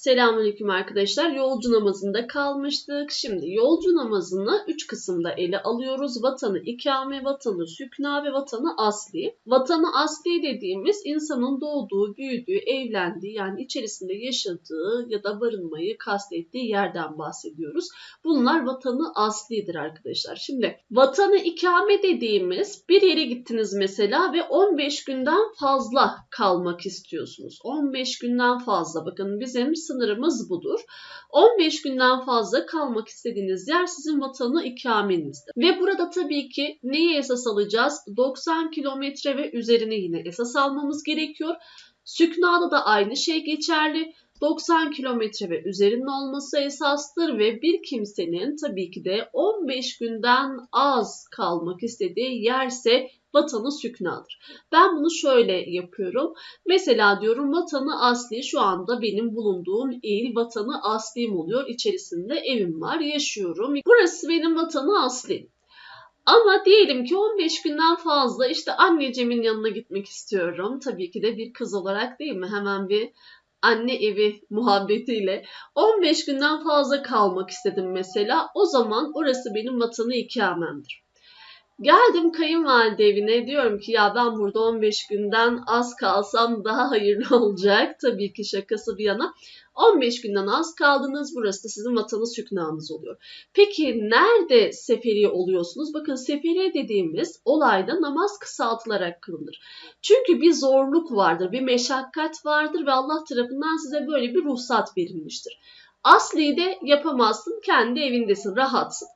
Selamünaleyküm arkadaşlar. Yolcu namazında kalmıştık. Şimdi yolcu namazını 3 kısımda ele alıyoruz. Vatanı ikame, vatanı sükna ve vatanı asli. Vatanı asli dediğimiz insanın doğduğu, büyüdüğü, evlendiği yani içerisinde yaşadığı ya da barınmayı kastettiği yerden bahsediyoruz. Bunlar vatanı aslidir arkadaşlar. Şimdi vatanı ikame dediğimiz bir yere gittiniz mesela ve 15 günden fazla kalmak istiyorsunuz. 15 günden fazla bakın bizim sınırımız budur. 15 günden fazla kalmak istediğiniz yer sizin vatanı ikamenizdir. Ve burada tabii ki neyi esas alacağız? 90 kilometre ve üzerine yine esas almamız gerekiyor. Süknada da aynı şey geçerli. 90 kilometre ve üzerinde olması esastır ve bir kimsenin tabii ki de 15 günden az kalmak istediği yerse vatanı süknadır. Ben bunu şöyle yapıyorum. Mesela diyorum vatanı asli şu anda benim bulunduğum il vatanı aslim oluyor. İçerisinde evim var, yaşıyorum. Burası benim vatanı asli. Ama diyelim ki 15 günden fazla işte annecimin yanına gitmek istiyorum. Tabii ki de bir kız olarak değil mi? Hemen bir anne evi muhabbetiyle 15 günden fazla kalmak istedim mesela. O zaman orası benim vatanı ikamemdir. Geldim kayınvalide evine diyorum ki ya ben burada 15 günden az kalsam daha hayırlı olacak. Tabii ki şakası bir yana. 15 günden az kaldınız. Burası da sizin vatanı süknanız oluyor. Peki nerede seferi oluyorsunuz? Bakın seferi dediğimiz olayda namaz kısaltılarak kılınır. Çünkü bir zorluk vardır, bir meşakkat vardır ve Allah tarafından size böyle bir ruhsat verilmiştir. Asli de yapamazsın, kendi evindesin, rahatsın.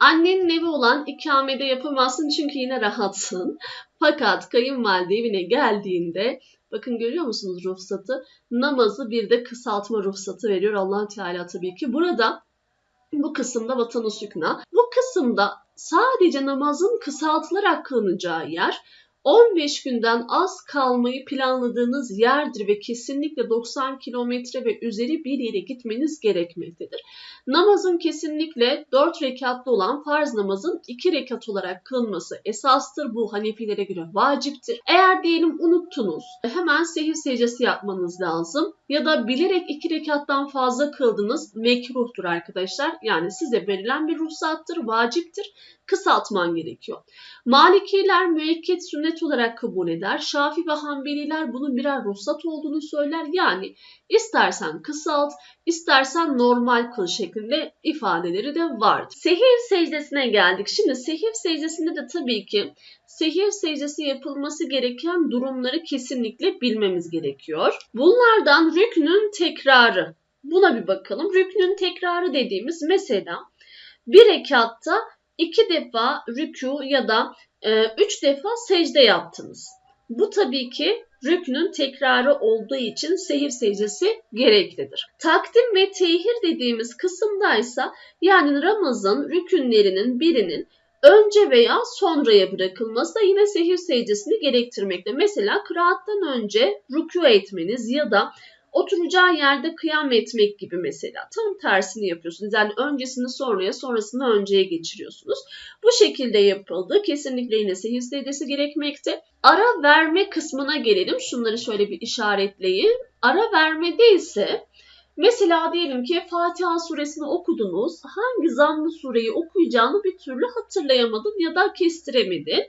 Annenin evi olan ikamede yapamazsın çünkü yine rahatsın. Fakat kayınvalide evine geldiğinde bakın görüyor musunuz ruhsatı? Namazı bir de kısaltma ruhsatı veriyor allah Teala tabii ki. Burada bu kısımda vatanı sükna. Bu kısımda sadece namazın kısaltılarak kılınacağı yer 15 günden az kalmayı planladığınız yerdir ve kesinlikle 90 kilometre ve üzeri bir yere gitmeniz gerekmektedir. Namazın kesinlikle 4 rekatlı olan farz namazın 2 rekat olarak kılınması esastır. Bu Hanefilere göre vaciptir. Eğer diyelim unuttunuz hemen sehir secdesi yapmanız lazım. Ya da bilerek 2 rekattan fazla kıldınız mekruhtur arkadaşlar. Yani size verilen bir ruhsattır, vaciptir kısaltman gerekiyor. Malikiler müekket sünnet olarak kabul eder. Şafi ve Hanbeliler bunun birer ruhsat olduğunu söyler. Yani istersen kısalt, istersen normal kıl şeklinde ifadeleri de var. Sehir secdesine geldik. Şimdi sehir secdesinde de tabii ki sehir secdesi yapılması gereken durumları kesinlikle bilmemiz gerekiyor. Bunlardan rüknün tekrarı. Buna bir bakalım. Rüknün tekrarı dediğimiz mesela bir rekatta iki defa rükû ya da e, üç defa secde yaptınız. Bu tabii ki rüknün tekrarı olduğu için sehir secdesi gereklidir. Takdim ve tehir dediğimiz kısımdaysa yani Ramazan rükünlerinin birinin önce veya sonraya bırakılması da yine sehir secdesini gerektirmekte. Mesela kıraattan önce rükû etmeniz ya da oturacağı yerde kıyam etmek gibi mesela. Tam tersini yapıyorsunuz. Yani öncesini sonraya, sonrasını önceye geçiriyorsunuz. Bu şekilde yapıldı. Kesinlikle yine sehir secdesi gerekmekte. Ara verme kısmına gelelim. Şunları şöyle bir işaretleyin. Ara vermede ise Mesela diyelim ki Fatiha suresini okudunuz. Hangi zammı sureyi okuyacağını bir türlü hatırlayamadın ya da kestiremedin.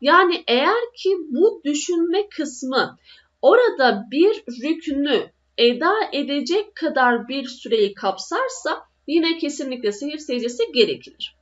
Yani eğer ki bu düşünme kısmı orada bir rükünü eda edecek kadar bir süreyi kapsarsa yine kesinlikle sehir secdesi gerekir.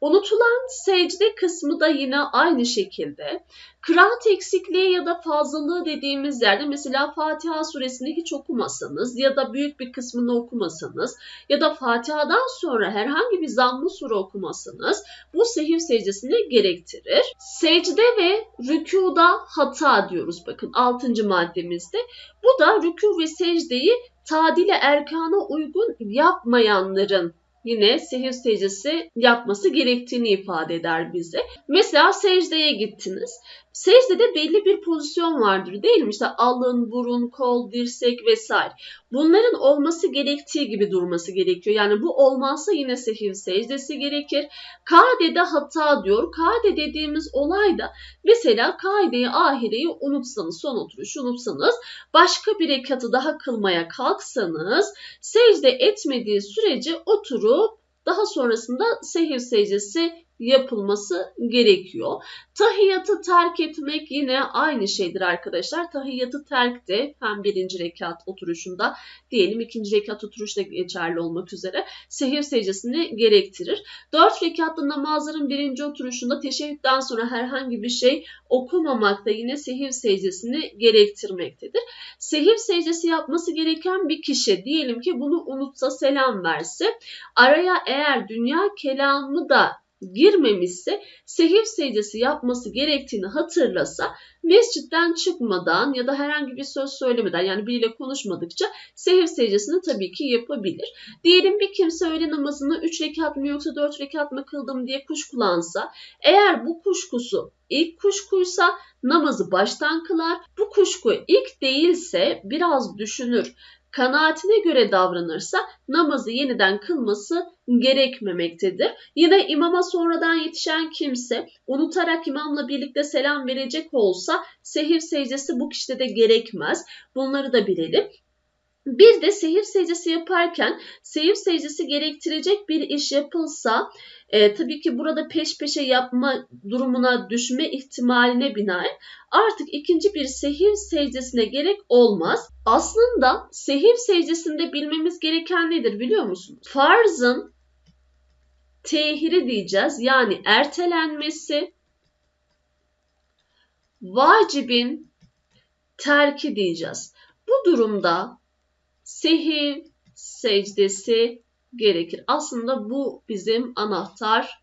Unutulan secde kısmı da yine aynı şekilde. Kıraat eksikliği ya da fazlalığı dediğimiz yerde mesela Fatiha suresini hiç okumasanız ya da büyük bir kısmını okumasanız ya da Fatiha'dan sonra herhangi bir zammı sure okumasanız bu sehir secdesini gerektirir. Secde ve rükuda hata diyoruz bakın 6. maddemizde. Bu da rükû ve secdeyi tadile erkana uygun yapmayanların yine sehir secdesi yapması gerektiğini ifade eder bize. Mesela secdeye gittiniz. Secdede belli bir pozisyon vardır değil mi? İşte alın, burun, kol, dirsek vesaire. Bunların olması gerektiği gibi durması gerekiyor. Yani bu olmazsa yine sehiv secdesi gerekir. Kaidede hata diyor. Kaide dediğimiz olay da mesela kaideyi ahireyi unutsanız, son oturuşu unutsanız, başka bir rekatı daha kılmaya kalksanız, secde etmediği sürece oturup daha sonrasında sehiv secdesi yapılması gerekiyor. Tahiyyatı terk etmek yine aynı şeydir arkadaşlar. Tahiyyatı terk de hem birinci rekat oturuşunda diyelim ikinci rekat oturuşta geçerli olmak üzere sehir secdesini gerektirir. Dört rekatlı namazların birinci oturuşunda teşehhütten sonra herhangi bir şey okumamak da yine sehir secdesini gerektirmektedir. Sehir secdesi yapması gereken bir kişi diyelim ki bunu unutsa selam verse araya eğer dünya kelamı da girmemişse sehir secdesi yapması gerektiğini hatırlasa mescitten çıkmadan ya da herhangi bir söz söylemeden yani biriyle konuşmadıkça sehir secdesini tabii ki yapabilir. Diyelim bir kimse öğle namazını 3 rekat mı yoksa 4 rekat mı kıldım diye kuşkulansa eğer bu kuşkusu ilk kuşkuysa namazı baştan kılar. Bu kuşku ilk değilse biraz düşünür kanaatine göre davranırsa namazı yeniden kılması gerekmemektedir. Yine imama sonradan yetişen kimse unutarak imamla birlikte selam verecek olsa sehir secdesi bu kişide de gerekmez. Bunları da bilelim. Bir de sehir secdesi yaparken sehir secdesi gerektirecek bir iş yapılsa e, tabii ki burada peş peşe yapma durumuna düşme ihtimaline binaen artık ikinci bir sehir secdesine gerek olmaz. Aslında sehir secdesinde bilmemiz gereken nedir biliyor musunuz? Farzın tehiri diyeceğiz yani ertelenmesi, vacibin terki diyeceğiz. Bu durumda sehir secdesi gerekir. Aslında bu bizim anahtar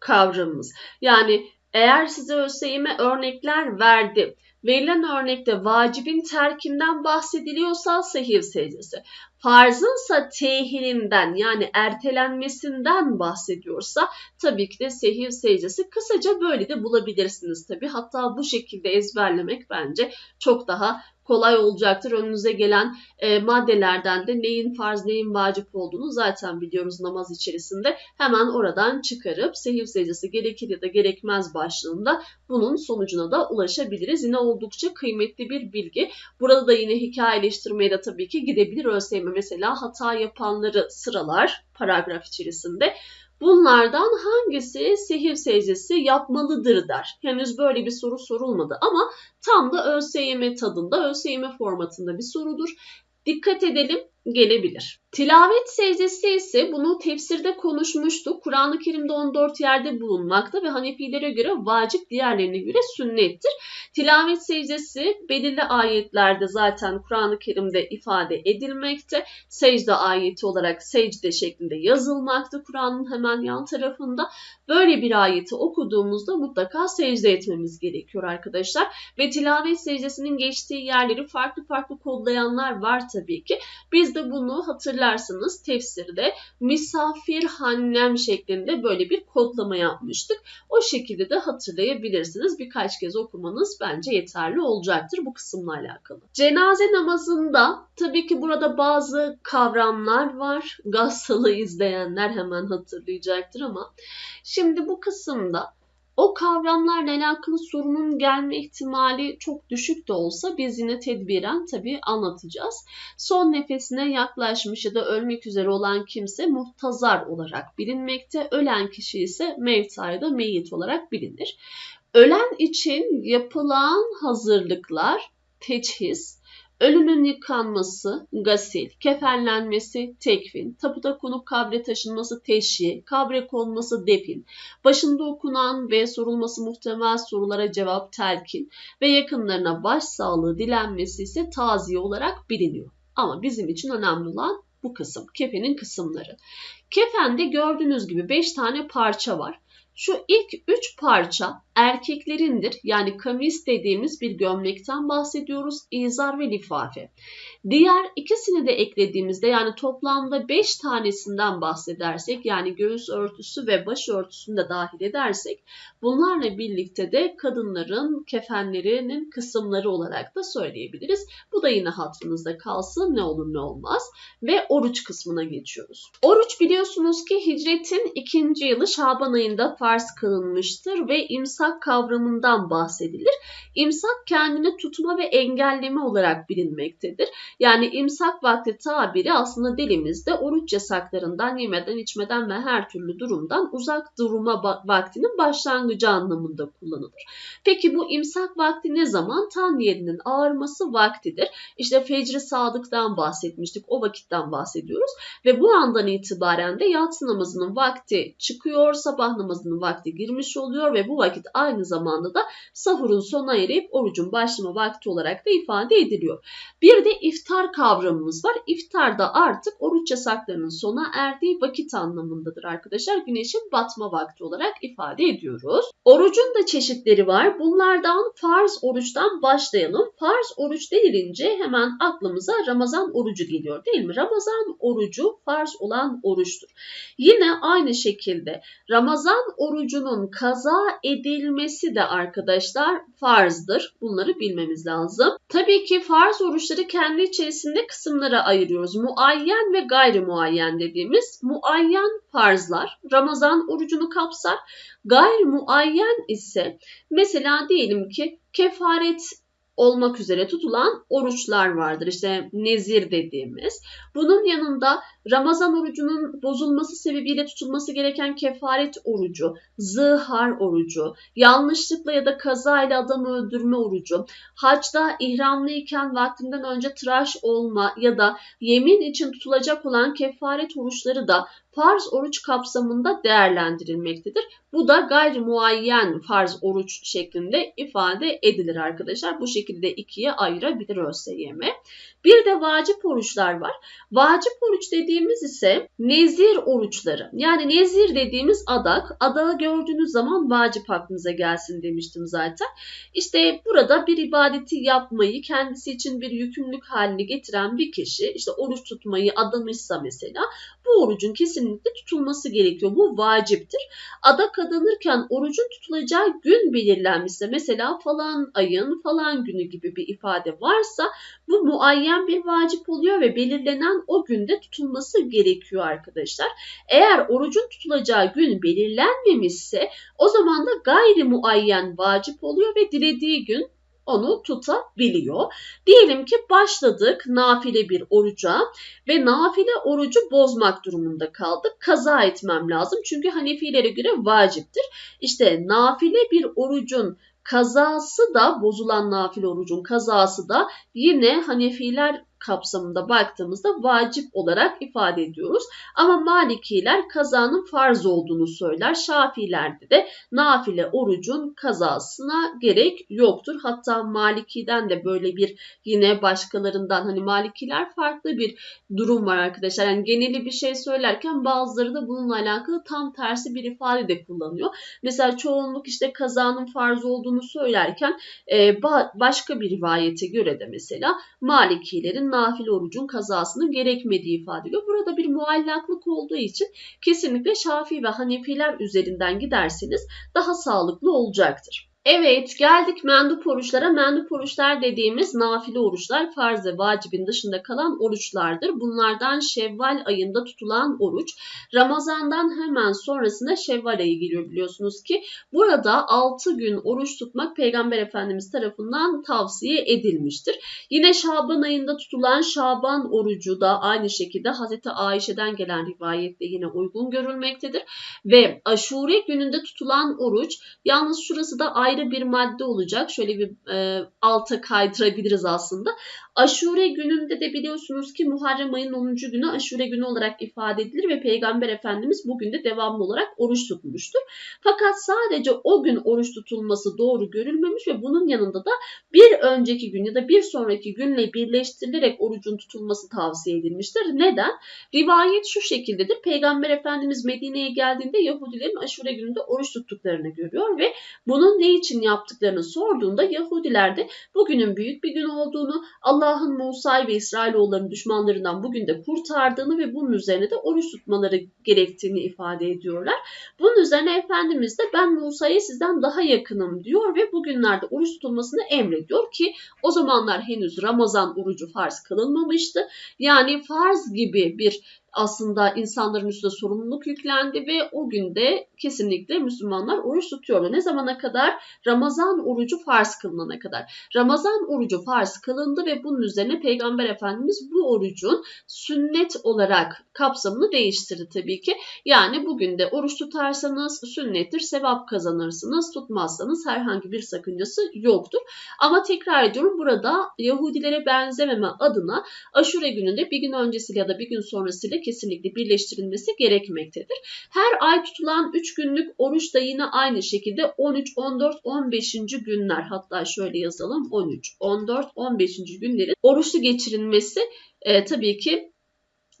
kavramımız. Yani eğer size ÖSYM örnekler verdi, verilen örnekte vacibin terkinden bahsediliyorsa sehir secdesi, farzınsa tehirinden yani ertelenmesinden bahsediyorsa tabii ki de sehir secdesi kısaca böyle de bulabilirsiniz tabii. Hatta bu şekilde ezberlemek bence çok daha kolay olacaktır. Önünüze gelen e, maddelerden de neyin farz neyin vacip olduğunu zaten biliyoruz namaz içerisinde. Hemen oradan çıkarıp sehir secdesi gerekir ya da gerekmez başlığında bunun sonucuna da ulaşabiliriz. Yine oldukça kıymetli bir bilgi. Burada da yine hikayeleştirmeye de tabii ki gidebilir. ÖSYM mesela hata yapanları sıralar paragraf içerisinde. Bunlardan hangisi sehir secdesi yapmalıdır der. Henüz böyle bir soru sorulmadı ama tam da ÖSYM tadında, ÖSYM formatında bir sorudur. Dikkat edelim gelebilir. Tilavet secdesi ise bunu tefsirde konuşmuştuk. Kur'an-ı Kerim'de 14 yerde bulunmakta ve Hanefilere göre vacip, diğerlerine göre sünnettir. Tilavet secdesi belirli ayetlerde zaten Kur'an-ı Kerim'de ifade edilmekte. Secde ayeti olarak secde şeklinde yazılmakta Kur'an'ın hemen yan tarafında. Böyle bir ayeti okuduğumuzda mutlaka secde etmemiz gerekiyor arkadaşlar. Ve tilavet secdesinin geçtiği yerleri farklı farklı kodlayanlar var tabii ki. Biz de bunu hatırlarsınız tefsirde misafir hannem şeklinde böyle bir kodlama yapmıştık. O şekilde de hatırlayabilirsiniz. Birkaç kez okumanız bence yeterli olacaktır bu kısımla alakalı. Cenaze namazında tabii ki burada bazı kavramlar var. Gassalı izleyenler hemen hatırlayacaktır ama şimdi bu kısımda o kavramlarla alakalı sorunun gelme ihtimali çok düşük de olsa biz yine tedbiren tabii anlatacağız. Son nefesine yaklaşmış ya da ölmek üzere olan kimse muhtazar olarak bilinmekte. Ölen kişi ise mevtayda meyit olarak bilinir. Ölen için yapılan hazırlıklar teçhiz, Ölünün yıkanması, gasil, kefenlenmesi, tekfin, taputa konup kabre taşınması, teşhi, kabre konması, defin, başında okunan ve sorulması muhtemel sorulara cevap telkin ve yakınlarına başsağlığı dilenmesi ise taziye olarak biliniyor. Ama bizim için önemli olan bu kısım, kefenin kısımları. Kefende gördüğünüz gibi 5 tane parça var. Şu ilk üç parça erkeklerindir. Yani kamis dediğimiz bir gömlekten bahsediyoruz. İzar ve lifafe. Diğer ikisini de eklediğimizde yani toplamda 5 tanesinden bahsedersek yani göğüs örtüsü ve baş örtüsünü de dahil edersek bunlarla birlikte de kadınların kefenlerinin kısımları olarak da söyleyebiliriz. Bu da yine hatırınızda kalsın ne olur ne olmaz. Ve oruç kısmına geçiyoruz. Oruç biliyorsunuz ki hicretin ikinci yılı Şaban ayında farz kılınmıştır ve imsak kavramından bahsedilir. İmsak kendini tutma ve engelleme olarak bilinmektedir. Yani imsak vakti tabiri aslında dilimizde oruç yasaklarından, yemeden, içmeden ve her türlü durumdan uzak durma vaktinin başlangıcı anlamında kullanılır. Peki bu imsak vakti ne zaman? Tan yerinin ağarması vaktidir. İşte fecri sadıktan bahsetmiştik. O vakitten bahsediyoruz. Ve bu andan itibaren de yatsı namazının vakti çıkıyor, sabah namazının vakti girmiş oluyor ve bu vakit aynı zamanda da sahurun sona erip orucun başlama vakti olarak da ifade ediliyor. Bir de iftar kavramımız var. İftar da artık oruç yasaklarının sona erdiği vakit anlamındadır arkadaşlar. Güneşin batma vakti olarak ifade ediyoruz. Orucun da çeşitleri var. Bunlardan farz oruçtan başlayalım. Farz oruç denilince hemen aklımıza Ramazan orucu geliyor değil mi? Ramazan orucu farz olan oruçtur. Yine aynı şekilde Ramazan orucunun kaza edilmesi de arkadaşlar farzdır. Bunları bilmemiz lazım. Tabii ki farz oruçları kendi içerisinde kısımlara ayırıyoruz. Muayyen ve gayri muayyen dediğimiz muayyen farzlar Ramazan orucunu kapsar. Gayri muayyen ise mesela diyelim ki kefaret olmak üzere tutulan oruçlar vardır. İşte nezir dediğimiz. Bunun yanında Ramazan orucunun bozulması sebebiyle tutulması gereken kefaret orucu, zihar orucu, yanlışlıkla ya da kazayla adam öldürme orucu, hacda ihramlıyken vaktinden önce tıraş olma ya da yemin için tutulacak olan kefaret oruçları da farz oruç kapsamında değerlendirilmektedir. Bu da gayri muayyen farz oruç şeklinde ifade edilir arkadaşlar. Bu şekilde ikiye ayırabilir ÖSYM. Bir de vacip oruçlar var. Vacip oruç dediğimiz ise nezir oruçları. Yani nezir dediğimiz adak. Adağı gördüğünüz zaman vacip aklınıza gelsin demiştim zaten. İşte burada bir ibadeti yapmayı kendisi için bir yükümlülük haline getiren bir kişi işte oruç tutmayı adamışsa mesela bu orucun kesinlikle tutulması gerekiyor. Bu vaciptir. Adak adanırken orucun tutulacağı gün belirlenmişse mesela falan ayın falan günü gibi bir ifade varsa bu muayyen bir vacip oluyor ve belirlenen o günde tutulması gerekiyor arkadaşlar. Eğer orucun tutulacağı gün belirlenmemişse o zaman da gayri muayyen vacip oluyor ve dilediği gün onu tutabiliyor. Diyelim ki başladık nafile bir oruca ve nafile orucu bozmak durumunda kaldık. Kaza etmem lazım çünkü Hanefilere göre vaciptir. İşte nafile bir orucun kazası da bozulan nafile orucun kazası da yine Hanefiler kapsamında baktığımızda vacip olarak ifade ediyoruz. Ama Malikiler kazanın farz olduğunu söyler. Şafilerde de nafile orucun kazasına gerek yoktur. Hatta Maliki'den de böyle bir yine başkalarından hani Malikiler farklı bir durum var arkadaşlar. Yani geneli bir şey söylerken bazıları da bununla alakalı tam tersi bir ifade de kullanıyor. Mesela çoğunluk işte kazanın farz olduğunu söylerken e, başka bir rivayete göre de mesela Malikilerin nafile orucun kazasının gerekmediği ifade ediliyor. Burada bir muallaklık olduğu için kesinlikle Şafii ve Hanefiler üzerinden giderseniz daha sağlıklı olacaktır. Evet geldik mendup oruçlara. Mendup oruçlar dediğimiz nafile oruçlar farz ve vacibin dışında kalan oruçlardır. Bunlardan Şevval ayında tutulan oruç. Ramazandan hemen sonrasında Şevval ayı geliyor biliyorsunuz ki. Burada 6 gün oruç tutmak Peygamber Efendimiz tarafından tavsiye edilmiştir. Yine Şaban ayında tutulan Şaban orucu da aynı şekilde Hazreti Ayşe'den gelen rivayette yine uygun görülmektedir. Ve aşure gününde tutulan oruç yalnız şurası da ayrı ayrı bir madde olacak. Şöyle bir e, alta kaydırabiliriz aslında. Aşure gününde de biliyorsunuz ki Muharrem ayının 10. günü aşure günü olarak ifade edilir ve Peygamber Efendimiz bugün de devamlı olarak oruç tutmuştur. Fakat sadece o gün oruç tutulması doğru görülmemiş ve bunun yanında da bir önceki gün ya da bir sonraki günle birleştirilerek orucun tutulması tavsiye edilmiştir. Neden? Rivayet şu şekildedir. Peygamber Efendimiz Medine'ye geldiğinde Yahudilerin aşure gününde oruç tuttuklarını görüyor ve bunun ne için yaptıklarını sorduğunda Yahudiler de bugünün büyük bir gün olduğunu, Allah'ın Musa'yı ve İsrailoğullarının düşmanlarından bugün de kurtardığını ve bunun üzerine de oruç tutmaları gerektiğini ifade ediyorlar. Bunun üzerine Efendimiz de ben Musa'ya sizden daha yakınım diyor ve bugünlerde oruç tutulmasını emrediyor ki o zamanlar henüz Ramazan orucu farz kılınmamıştı. Yani farz gibi bir aslında insanların üstüne sorumluluk yüklendi ve o günde kesinlikle Müslümanlar oruç tutuyordu. Ne zamana kadar? Ramazan orucu farz kılınana kadar. Ramazan orucu farz kılındı ve bunun üzerine Peygamber Efendimiz bu orucun sünnet olarak kapsamını değiştirdi tabii ki. Yani bugün de oruç tutarsanız sünnettir, sevap kazanırsınız. Tutmazsanız herhangi bir sakıncası yoktur. Ama tekrar ediyorum burada Yahudilere benzememe adına aşure gününde bir gün öncesiyle ya da bir gün sonrasıyla kesinlikle birleştirilmesi gerekmektedir. Her ay tutulan 3 günlük oruç da yine aynı şekilde 13, 14, 15. günler hatta şöyle yazalım 13, 14, 15. günlerin oruçlu geçirilmesi e, tabii ki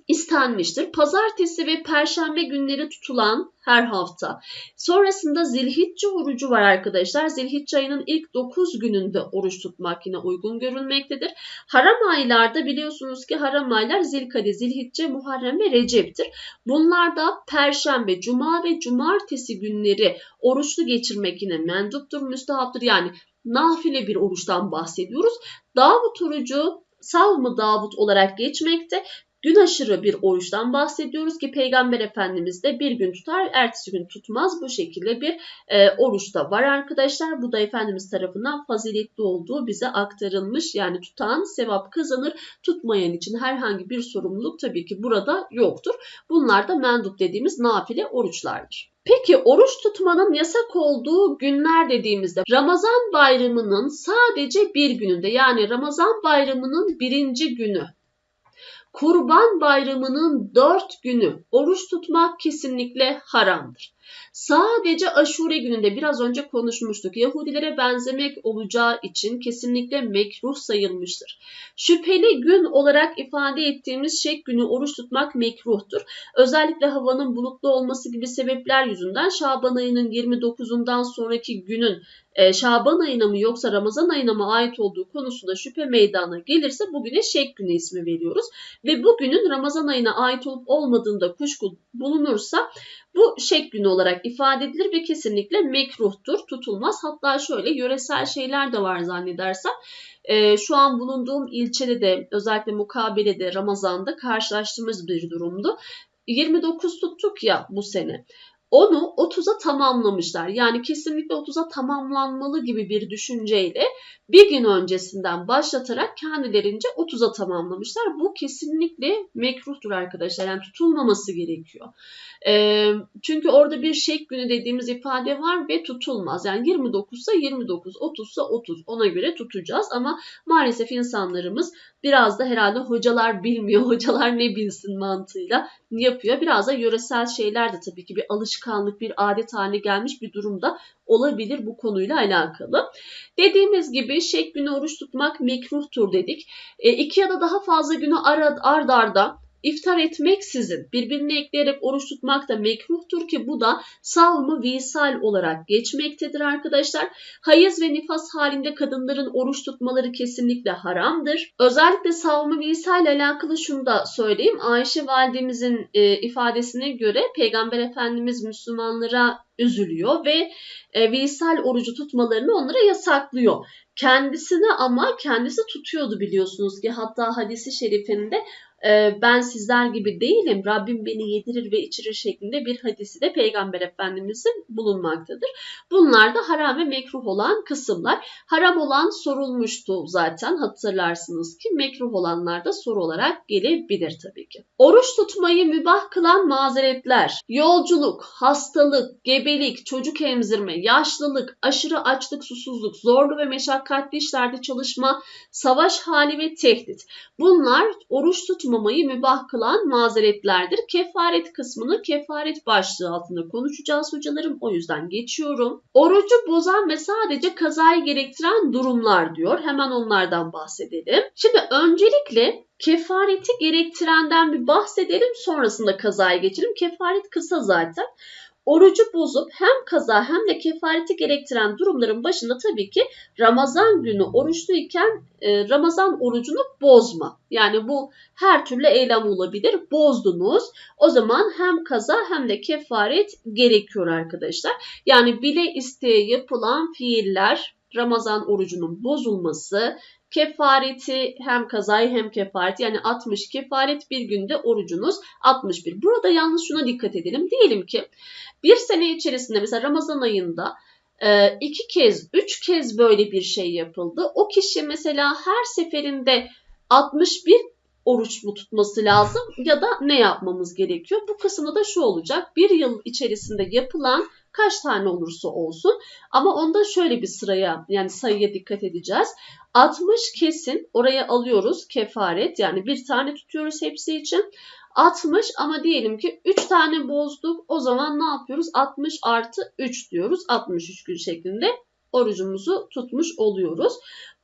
istenmiştir. Pazartesi ve perşembe günleri tutulan her hafta. Sonrasında zilhicce orucu var arkadaşlar. Zilhicce ayının ilk 9 gününde oruç tutmak yine uygun görülmektedir. Haram aylarda biliyorsunuz ki haram aylar zilkade, zilhicce, muharrem ve receptir. Bunlarda perşembe, cuma ve cumartesi günleri oruçlu geçirmek yine menduptur, müstehaptır. Yani nafile bir oruçtan bahsediyoruz. Davut orucu Savmı Davut olarak geçmekte gün aşırı bir oruçtan bahsediyoruz ki Peygamber Efendimiz de bir gün tutar, ertesi gün tutmaz. Bu şekilde bir e, oruç da var arkadaşlar. Bu da Efendimiz tarafından faziletli olduğu bize aktarılmış. Yani tutan sevap kazanır, tutmayan için herhangi bir sorumluluk tabii ki burada yoktur. Bunlar da mendup dediğimiz nafile oruçlardır. Peki oruç tutmanın yasak olduğu günler dediğimizde Ramazan bayramının sadece bir gününde yani Ramazan bayramının birinci günü Kurban Bayramı'nın dört günü oruç tutmak kesinlikle haramdır. Sadece aşure gününde biraz önce konuşmuştuk. Yahudilere benzemek olacağı için kesinlikle mekruh sayılmıştır. Şüpheli gün olarak ifade ettiğimiz şek günü oruç tutmak mekruhtur. Özellikle havanın bulutlu olması gibi sebepler yüzünden Şaban ayının 29'undan sonraki günün e, Şaban ayına mı yoksa Ramazan ayına mı ait olduğu konusunda şüphe meydana gelirse bugüne şek günü ismi veriyoruz. Ve bugünün Ramazan ayına ait olup olmadığında kuşku bulunursa bu şek günü olarak ifade edilir ve kesinlikle mekruhtur, tutulmaz. Hatta şöyle yöresel şeyler de var zannedersem. E, şu an bulunduğum ilçede de özellikle mukabelede Ramazan'da karşılaştığımız bir durumdu. 29 tuttuk ya bu sene onu 30'a tamamlamışlar. Yani kesinlikle 30'a tamamlanmalı gibi bir düşünceyle bir gün öncesinden başlatarak kendilerince 30'a tamamlamışlar. Bu kesinlikle mekruhtur arkadaşlar. Yani tutulmaması gerekiyor. E, çünkü orada bir şek günü dediğimiz ifade var ve tutulmaz. Yani 29 ise 29, 30 ise 30 ona göre tutacağız. Ama maalesef insanlarımız biraz da herhalde hocalar bilmiyor, hocalar ne bilsin mantığıyla yapıyor. Biraz da yöresel şeyler de tabii ki bir alışkanlık, bir adet haline gelmiş bir durumda olabilir bu konuyla alakalı. Dediğimiz gibi şek günü oruç tutmak mekruhtur dedik. E, iki ya da daha fazla günü ard arda İftar etmeksizin birbirine ekleyerek oruç tutmak da mekruhtur ki bu da savmı visal olarak geçmektedir arkadaşlar. Hayız ve nifas halinde kadınların oruç tutmaları kesinlikle haramdır. Özellikle savmı visal ile alakalı şunu da söyleyeyim. Ayşe validemizin e, ifadesine göre Peygamber Efendimiz Müslümanlara üzülüyor ve e, visal orucu tutmalarını onlara yasaklıyor. Kendisine ama kendisi tutuyordu biliyorsunuz ki hatta hadisi şerifinde ben sizler gibi değilim, Rabbim beni yedirir ve içirir şeklinde bir hadisi de Peygamber Efendimizin bulunmaktadır. Bunlar da haram ve mekruh olan kısımlar. Haram olan sorulmuştu zaten hatırlarsınız ki mekruh olanlar da soru olarak gelebilir tabii ki. Oruç tutmayı mübah kılan mazeretler, yolculuk, hastalık, gebelik, çocuk emzirme, yaşlılık, aşırı açlık, susuzluk, zorlu ve meşakkatli işlerde çalışma, savaş hali ve tehdit. Bunlar oruç tutmamayı mübah kılan mazeretlerdir. Kefaret kısmını kefaret başlığı altında konuşacağız hocalarım. O yüzden geçiyorum. Orucu bozan ve sadece kazayı gerektiren durumlar diyor. Hemen onlardan bahsedelim. Şimdi öncelikle kefareti gerektirenden bir bahsedelim. Sonrasında kazaya geçelim. Kefaret kısa zaten orucu bozup hem kaza hem de kefareti gerektiren durumların başında tabii ki Ramazan günü oruçluyken e, Ramazan orucunu bozma. Yani bu her türlü eylem olabilir. Bozdunuz. O zaman hem kaza hem de kefaret gerekiyor arkadaşlar. Yani bile isteye yapılan fiiller Ramazan orucunun bozulması, kefareti hem kazayı hem kefareti yani 60 kefaret bir günde orucunuz 61. Burada yalnız şuna dikkat edelim. Diyelim ki bir sene içerisinde mesela Ramazan ayında e, iki kez, üç kez böyle bir şey yapıldı. O kişi mesela her seferinde 61 oruç mu tutması lazım ya da ne yapmamız gerekiyor? Bu kısımda da şu olacak. Bir yıl içerisinde yapılan kaç tane olursa olsun ama onda şöyle bir sıraya yani sayıya dikkat edeceğiz. 60 kesin oraya alıyoruz kefaret yani bir tane tutuyoruz hepsi için. 60 ama diyelim ki 3 tane bozduk. O zaman ne yapıyoruz? 60 artı 3 diyoruz. 63 gün şeklinde orucumuzu tutmuş oluyoruz.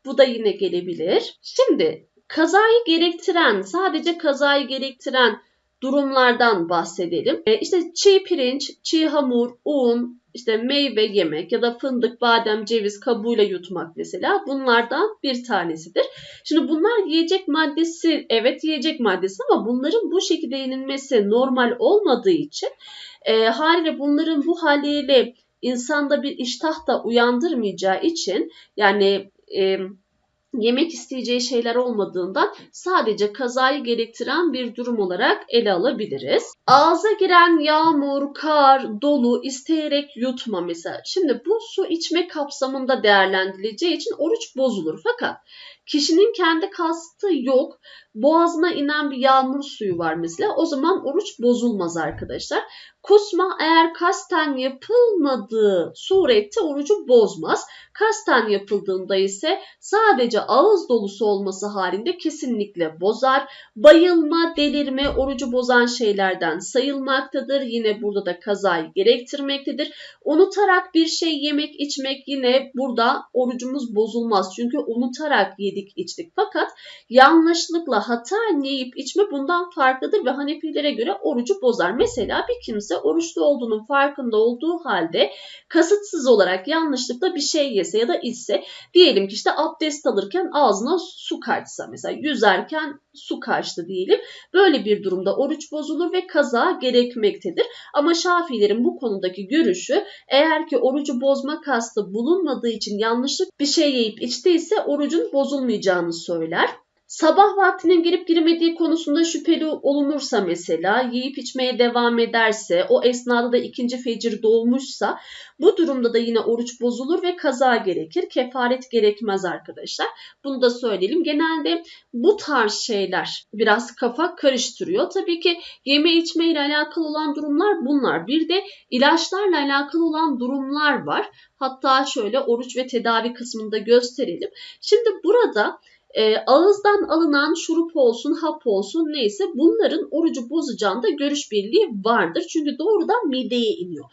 Bu da yine gelebilir. Şimdi kazayı gerektiren, sadece kazayı gerektiren durumlardan bahsedelim. E işte çiğ pirinç, çiğ hamur, un, işte meyve yemek ya da fındık, badem, ceviz kabuğuyla yutmak mesela bunlardan bir tanesidir. Şimdi bunlar yiyecek maddesi, evet yiyecek maddesi ama bunların bu şekilde yenilmesi normal olmadığı için e, haliyle bunların bu haliyle insanda bir iştah da uyandırmayacağı için yani e, yemek isteyeceği şeyler olmadığından sadece kazayı gerektiren bir durum olarak ele alabiliriz. Ağza giren yağmur, kar, dolu isteyerek yutma mesela. Şimdi bu su içme kapsamında değerlendirileceği için oruç bozulur. Fakat kişinin kendi kastı yok. Boğazına inen bir yağmur suyu var mesela. O zaman oruç bozulmaz arkadaşlar. Kusma eğer kasten yapılmadığı surette orucu bozmaz. Kasten yapıldığında ise sadece ağız dolusu olması halinde kesinlikle bozar. Bayılma, delirme orucu bozan şeylerden sayılmaktadır. Yine burada da kazayı gerektirmektedir. Unutarak bir şey yemek içmek yine burada orucumuz bozulmaz. Çünkü unutarak yedik içtik. Fakat yanlışlıkla hata yiyip içme bundan farklıdır ve Hanefilere göre orucu bozar. Mesela bir kimse oruçlu olduğunun farkında olduğu halde kasıtsız olarak yanlışlıkla bir şey yese ya da içse diyelim ki işte abdest alırken ağzına su kaçsa mesela yüzerken su kaçtı diyelim. Böyle bir durumda oruç bozulur ve kaza gerekmektedir. Ama Şafiilerin bu konudaki görüşü eğer ki orucu bozma kastı bulunmadığı için yanlışlık bir şey yiyip içtiyse orucun bozulmayacağını söyler. Sabah vaktinin girip girmediği konusunda şüpheli olunursa mesela yiyip içmeye devam ederse o esnada da ikinci fecir doğmuşsa bu durumda da yine oruç bozulur ve kaza gerekir. Kefaret gerekmez arkadaşlar. Bunu da söyleyelim. Genelde bu tarz şeyler biraz kafa karıştırıyor. Tabii ki yeme içme ile alakalı olan durumlar bunlar. Bir de ilaçlarla alakalı olan durumlar var. Hatta şöyle oruç ve tedavi kısmında gösterelim. Şimdi burada e, ağızdan alınan şurup olsun, hap olsun neyse bunların orucu bozacağında görüş birliği vardır. Çünkü doğrudan mideye iniyor.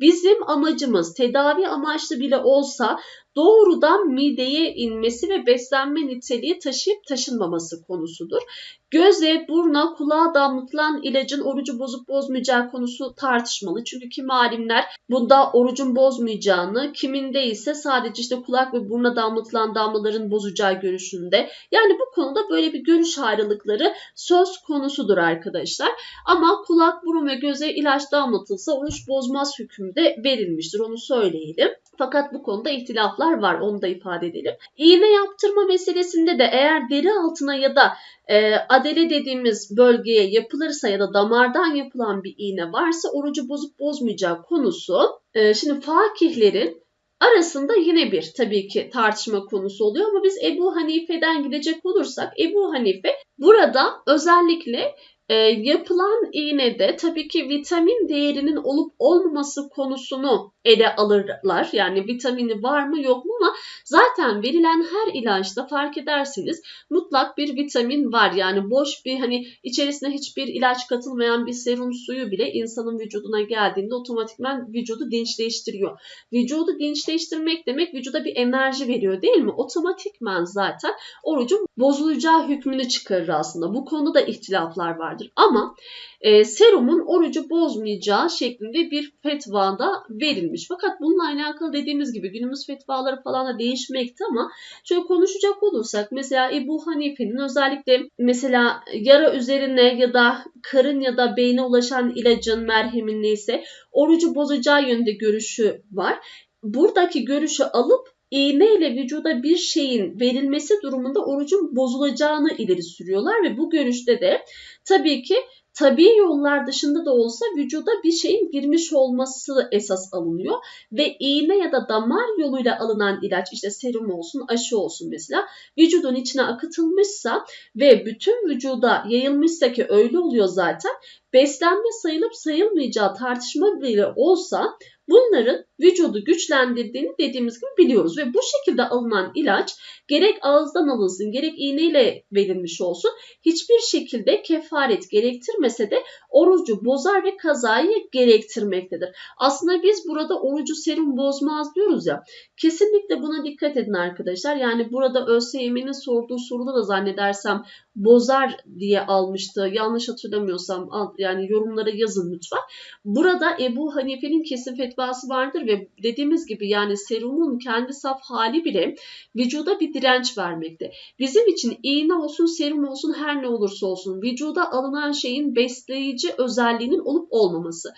Bizim amacımız tedavi amaçlı bile olsa doğrudan mideye inmesi ve beslenme niteliği taşıyıp taşınmaması konusudur. Göze, burna, kulağa damlatılan ilacın orucu bozup bozmayacağı konusu tartışmalı. Çünkü kimi alimler bunda orucun bozmayacağını, kiminde ise sadece işte kulak ve buruna damlatılan damlaların bozacağı görüşünde. Yani bu konuda böyle bir görüş ayrılıkları söz konusudur arkadaşlar. Ama kulak, burun ve göze ilaç damlatılsa oruç bozmaz hükümde verilmiştir. Onu söyleyelim. Fakat bu konuda ihtilaflar var onu da ifade edelim. İğne yaptırma meselesinde de eğer deri altına ya da e, adele dediğimiz bölgeye yapılırsa ya da damardan yapılan bir iğne varsa orucu bozup bozmayacağı konusu e, şimdi fakihlerin arasında yine bir tabii ki tartışma konusu oluyor ama biz Ebu Hanife'den gidecek olursak Ebu Hanife burada özellikle e, yapılan iğnede tabii ki vitamin değerinin olup olmaması konusunu ele alırlar. Yani vitamini var mı yok mu ama zaten verilen her ilaçta fark edersiniz mutlak bir vitamin var. Yani boş bir hani içerisine hiçbir ilaç katılmayan bir serum suyu bile insanın vücuduna geldiğinde otomatikman vücudu dinçleştiriyor. Vücudu dinçleştirmek demek vücuda bir enerji veriyor değil mi? Otomatikman zaten orucun bozulacağı hükmünü çıkarır aslında. Bu konuda da ihtilaflar vardır. Ama e, serumun orucu bozmayacağı şeklinde bir fetva da verilmiş. Fakat bununla alakalı dediğimiz gibi günümüz fetvaları falan da değişmekte ama şöyle konuşacak olursak mesela Ebu Hanife'nin özellikle mesela yara üzerine ya da karın ya da beyne ulaşan ilacın merhemin neyse orucu bozacağı yönde görüşü var. Buradaki görüşü alıp iğne ile vücuda bir şeyin verilmesi durumunda orucun bozulacağını ileri sürüyorlar ve bu görüşte de tabii ki tabii yollar dışında da olsa vücuda bir şeyin girmiş olması esas alınıyor ve iğne ya da damar yoluyla alınan ilaç işte serum olsun aşı olsun mesela vücudun içine akıtılmışsa ve bütün vücuda yayılmışsa ki öyle oluyor zaten beslenme sayılıp sayılmayacağı tartışma bile olsa bunların vücudu güçlendirdiğini dediğimiz gibi biliyoruz ve bu şekilde alınan ilaç gerek ağızdan alınsın gerek iğneyle verilmiş olsun hiçbir şekilde kefaret gerektirmese de orucu bozar ve kazayı gerektirmektedir. Aslında biz burada orucu serum bozmaz diyoruz ya kesinlikle buna dikkat edin arkadaşlar. Yani burada ÖSYM'nin sorduğu soruda da zannedersem bozar diye almıştı. Yanlış hatırlamıyorsam yani yorumlara yazın lütfen. Burada Ebu Hanife'nin kesin fetvası vardır ve dediğimiz gibi yani serumun kendi saf hali bile vücuda bir direnç vermekte. Bizim için iğne olsun serum olsun her ne olursa olsun vücuda alınan şeyin besleyici özelliğinin olup olmaması.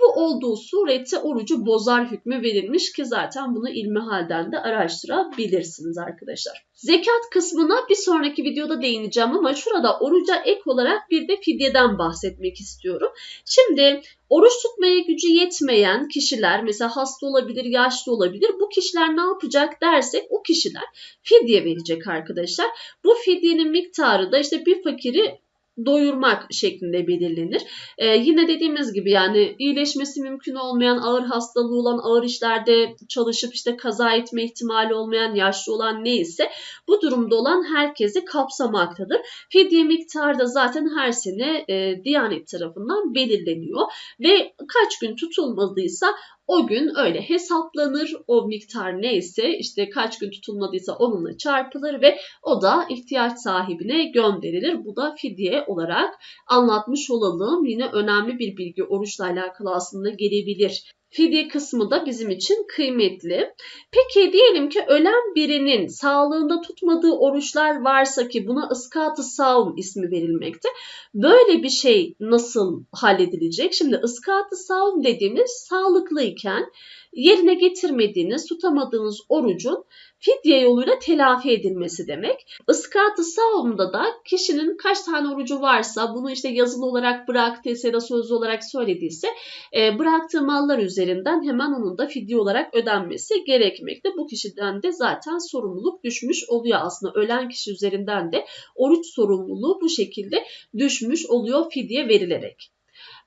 Bu olduğu surette orucu bozar hükmü verilmiş ki zaten bunu ilmi halden de araştırabilirsiniz arkadaşlar. Zekat kısmına bir sonraki videoda değineceğim ama şurada oruca ek olarak bir de fidyeden bahsetmek istiyorum. Şimdi oruç tutmaya gücü yetmeyen kişiler mesela hasta olabilir, yaşlı olabilir. Bu kişiler ne yapacak dersek o kişiler fidye verecek arkadaşlar. Bu fidyenin miktarı da işte bir fakiri doyurmak şeklinde belirlenir. Ee, yine dediğimiz gibi yani iyileşmesi mümkün olmayan ağır hastalığı olan ağır işlerde çalışıp işte kaza etme ihtimali olmayan yaşlı olan neyse bu durumda olan herkesi kapsamaktadır. Fidye miktarı da zaten her sene e, Diyanet tarafından belirleniyor ve kaç gün tutulmadıysa o gün öyle hesaplanır. O miktar neyse işte kaç gün tutulmadıysa onunla çarpılır ve o da ihtiyaç sahibine gönderilir. Bu da fidye olarak anlatmış olalım. Yine önemli bir bilgi oruçla alakalı aslında gelebilir fidye kısmı da bizim için kıymetli. Peki diyelim ki ölen birinin sağlığında tutmadığı oruçlar varsa ki buna ıskatı savm ismi verilmekte. Böyle bir şey nasıl halledilecek? Şimdi ıskatı savm dediğimiz sağlıklıyken yerine getirmediğiniz, tutamadığınız orucun fidye yoluyla telafi edilmesi demek. Iskat-ı savumda da kişinin kaç tane orucu varsa bunu işte yazılı olarak bıraktıysa ya da sözlü olarak söylediyse e, bıraktığı mallar üzerinden hemen onun da fidye olarak ödenmesi gerekmekte. Bu kişiden de zaten sorumluluk düşmüş oluyor aslında. Ölen kişi üzerinden de oruç sorumluluğu bu şekilde düşmüş oluyor fidye verilerek.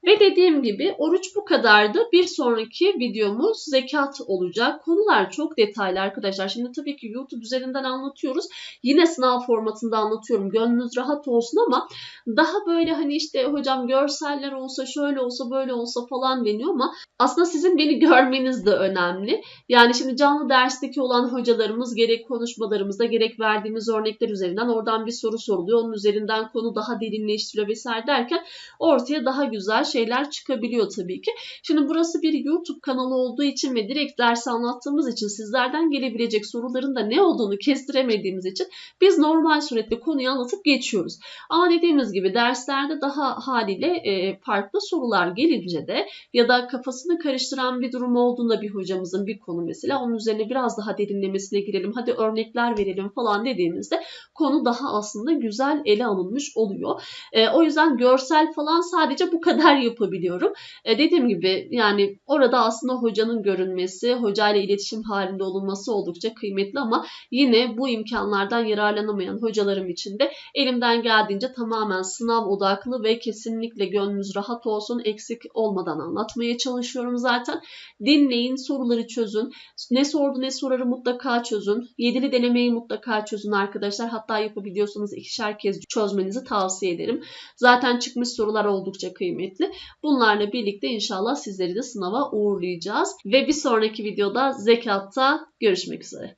Ve dediğim gibi oruç bu kadardı. Bir sonraki videomuz zekat olacak. Konular çok detaylı arkadaşlar. Şimdi tabii ki YouTube üzerinden anlatıyoruz. Yine sınav formatında anlatıyorum. Gönlünüz rahat olsun ama daha böyle hani işte hocam görseller olsa şöyle olsa böyle olsa falan deniyor ama aslında sizin beni görmeniz de önemli. Yani şimdi canlı dersteki olan hocalarımız gerek konuşmalarımızda gerek verdiğimiz örnekler üzerinden oradan bir soru soruluyor. Onun üzerinden konu daha derinleştiriliyor vesaire derken ortaya daha güzel şeyler çıkabiliyor tabii ki. Şimdi burası bir YouTube kanalı olduğu için ve direkt dersi anlattığımız için sizlerden gelebilecek soruların da ne olduğunu kestiremediğimiz için biz normal suretle konuyu anlatıp geçiyoruz. Ama dediğimiz gibi derslerde daha haliyle e, farklı sorular gelince de ya da kafasını karıştıran bir durum olduğunda bir hocamızın bir konu mesela onun üzerine biraz daha derinlemesine girelim hadi örnekler verelim falan dediğimizde konu daha aslında güzel ele alınmış oluyor. E, o yüzden görsel falan sadece bu kadar yapabiliyorum. E, dediğim gibi yani orada aslında hocanın görünmesi, hocayla iletişim halinde olunması oldukça kıymetli ama yine bu imkanlardan yararlanamayan hocalarım için de elimden geldiğince tamamen sınav odaklı ve kesinlikle gönlünüz rahat olsun, eksik olmadan anlatmaya çalışıyorum zaten. Dinleyin, soruları çözün. Ne sordu ne sorarı mutlaka çözün. Yedili denemeyi mutlaka çözün arkadaşlar. Hatta yapabiliyorsanız ikişer kez çözmenizi tavsiye ederim. Zaten çıkmış sorular oldukça kıymetli. Bunlarla birlikte inşallah sizleri de sınava uğurlayacağız. Ve bir sonraki videoda zekatta görüşmek üzere.